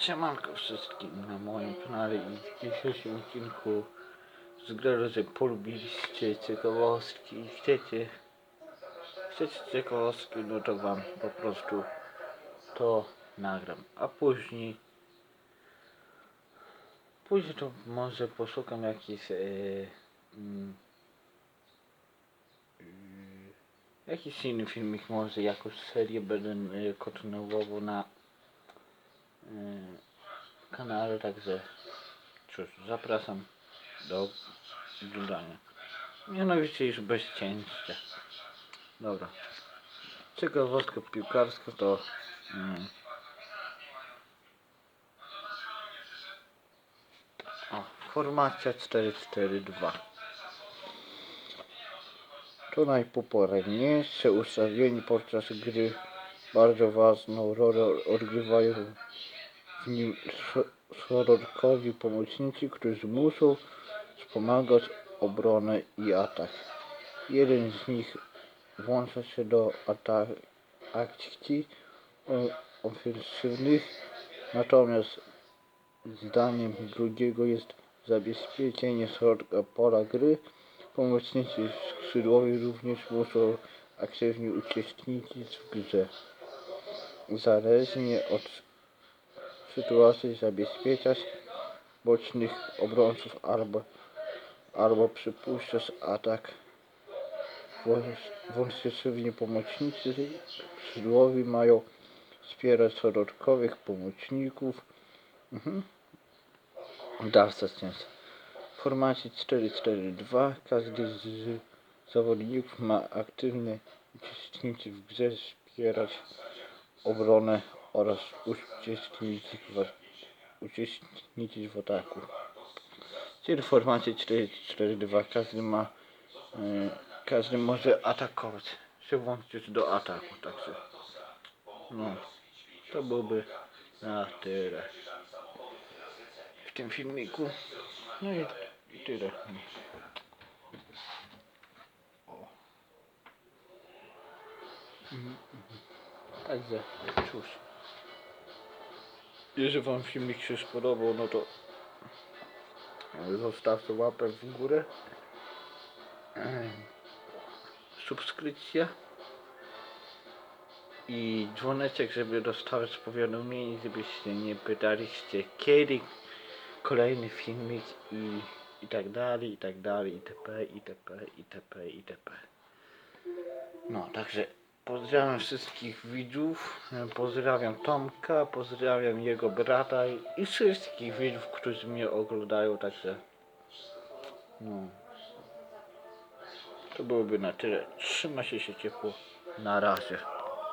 Siemanko wszystkim na moim kanale i w dzisiejszym odcinku z że polubiliście ciekawostki. I chcecie chcecie ciekawostki, no to wam po prostu to nagram, a później później to może poszukam jakiś e, mm, y, jakiś inny filmik, może jakąś serię będę e, kontynuował na e, kanale, także cóż, zapraszam do oglądania. Mianowicie już bez cięcia. Dobra. Ciekawostka piłkarska to mm, o, formacja 4-4-2 to najpopularniejsze ustawienie podczas gry bardzo ważną rolę odgrywają w nim środkowi pomocnicy, którzy muszą wspomagać obronę i atak. Jeden z nich włącza się do akcji o- ofensywnych, natomiast zdaniem drugiego jest zabezpieczenie środka pola gry. Pomocnicy skrzydłowi również muszą aktywnie uczestniczyć w grze. Zależnie od sytuacji zabezpieczać bocznych obrońców albo, albo przypuszczać atak. Wąsowni pomocnicy skrzydłowi mają wspierać środkowych pomocników. Mhm. Dalsza część. W formacie 4-4-2 każdy z zawodników ma aktywnie uczestniczyć w grze, wspierać obronę oraz uczestniczyć w, uczestniczyć w ataku. Czyli w formacie 4-4-2 każdy ma e, każdy może atakować, się włączyć do ataku, także no, to byłoby na tyle w tym filmiku. No i, i tyle. Mhm, mhm. Także cóż. Jeżeli wam filmik się spodobał, no to zostawcie łapę w górę. Em, Subskrypcja i dzwoneczek, żeby dostawać powiadomień, żebyście nie pytaliście kiedy kolejny filmik i, i tak dalej, i tak dalej, itp., itp., itp., itp. No, także pozdrawiam wszystkich widzów, pozdrawiam Tomka, pozdrawiam jego brata i- wszystkich widzów, którzy mnie oglądają, także no. To byłoby na tyle. Trzyma się się ciepło. Na razie.